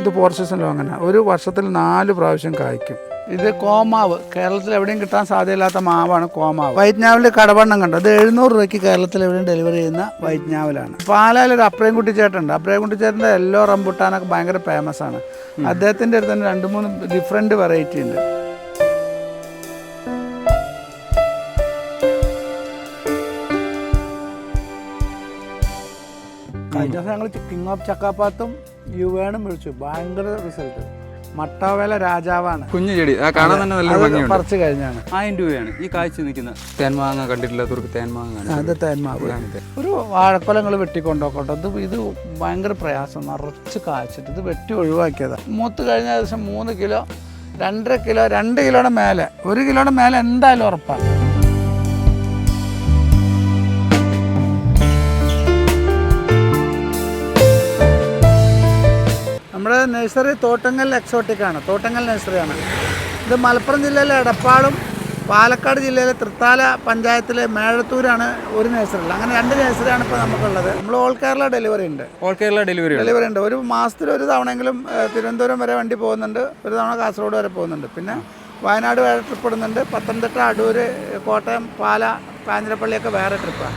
ഇത് പോർച്ചസൻ ലോങ്ങന ഒരു വർഷത്തിൽ നാല് പ്രാവശ്യം കായ്ക്കും. ഇത് കോമാവ്. കേരളത്തിൽ എവിടെയും കിട്ടാൻ സാധ്യതയില്ലാത്ത മാവാണ് കോമാവ്. വൈറ്റ് ഞാവലിൽ കടവണ്ണം കണ്ടോ? അത് എഴുന്നൂറ് രൂപയ്ക്ക് കേരളത്തിൽ എവിടെയും ഡെലിവറി ചെയ്യുന്ന വൈറ്റ് ഞാവലാണ് പാലായിൽ ഒരു അപ്രയം കുട്ടിച്ചേട്ടുണ്ട് അപ്രയം കുട്ടിച്ചേട്ടന്റെ എല്ലോ റംബുട്ടാനൊക്കെ ഭയങ്കര ഫേമസ് ആണ്. അദ്ദേഹത്തിന്റെ അടുത്ത് തന്നെ രണ്ട് മൂന്ന് ഡിഫറെന്റ് വെറൈറ്റി ഉണ്ട്. കഴിഞ്ഞ ദിവസം ഞങ്ങൾ കിങ് ഓഫ് ചക്കാപ്പാത്തും യുവേണും വിളിച്ചു. ഭയങ്കര റിസൾട്ട് മട്ടാവേല രാജാവാണ്. കുഞ്ഞു ചെടി. ആ കാണാൻ തന്നെ നല്ല അത് ഭംഗിയുണ്ട്. പറിച്ചു കഴിഞ്ഞാണ്. ആയിരം രൂപയാണ് ഈ കാഴ്ച നിൽക്കുന്ന. തേന്മാങ്ങ കണ്ടിട്ടില്ലാത്തവർക്ക് തേൻമാങ്ങ അത് തേന്മാവ് ഒരു വാഴക്കൊലങ്ങൾ വെട്ടിക്കൊണ്ടോക്കോട്ടെ ഇത് ഇത് ഭയങ്കര പ്രയാസം. നിറച്ച് കാച്ചിട്ട് ഇത് വെട്ടി ഒഴിവാക്കിയതാണ് മൂത്ത് കഴിഞ്ഞ ദിവസം മൂന്ന് കിലോ രണ്ടര കിലോ രണ്ട് കിലോയുടെ മേലെ. ഒരു കിലോയുടെ മേലെ എന്തായാലും ഉറപ്പാണ് നമ്മുടെ നഴ്സറി തോട്ടങ്ങൽ എക്സോട്ടിക് ആണ്. തോട്ടങ്ങൽ നഴ്സറിയാണ് ഇത് മലപ്പുറം ജില്ലയിലെ എടപ്പാളും പാലക്കാട് ജില്ലയിലെ തൃത്താല പഞ്ചായത്തിലെ മേഴത്തൂരാണ് ഒരു നഴ്സറി ഉള്ളത്. അങ്ങനെ രണ്ട് നഴ്സറിയാണ് ഇപ്പോൾ നമുക്കുള്ളത്. നമ്മൾ ഓൾ കേരള ഡെലിവറി ഉണ്ട്. ഓൾ കേരള ഡെലിവറി ഡെലിവറി ഉണ്ട്. ഒരു മാസത്തിൽ ഒരു തവണയെങ്കിലും തിരുവനന്തപുരം വരെ വണ്ടി പോകുന്നുണ്ട്. ഒരു തവണ കാസർഗോഡ് വരെ പോകുന്നുണ്ട്. പിന്നെ വയനാട് വേറെ ട്രിപ്പ് ഇടുന്നുണ്ട്. പത്തനംതിട്ട അടൂർ കോട്ടയം പാല കാഞ്ഞിരപ്പള്ളിയൊക്കെ വേറെ ട്രിപ്പാണ്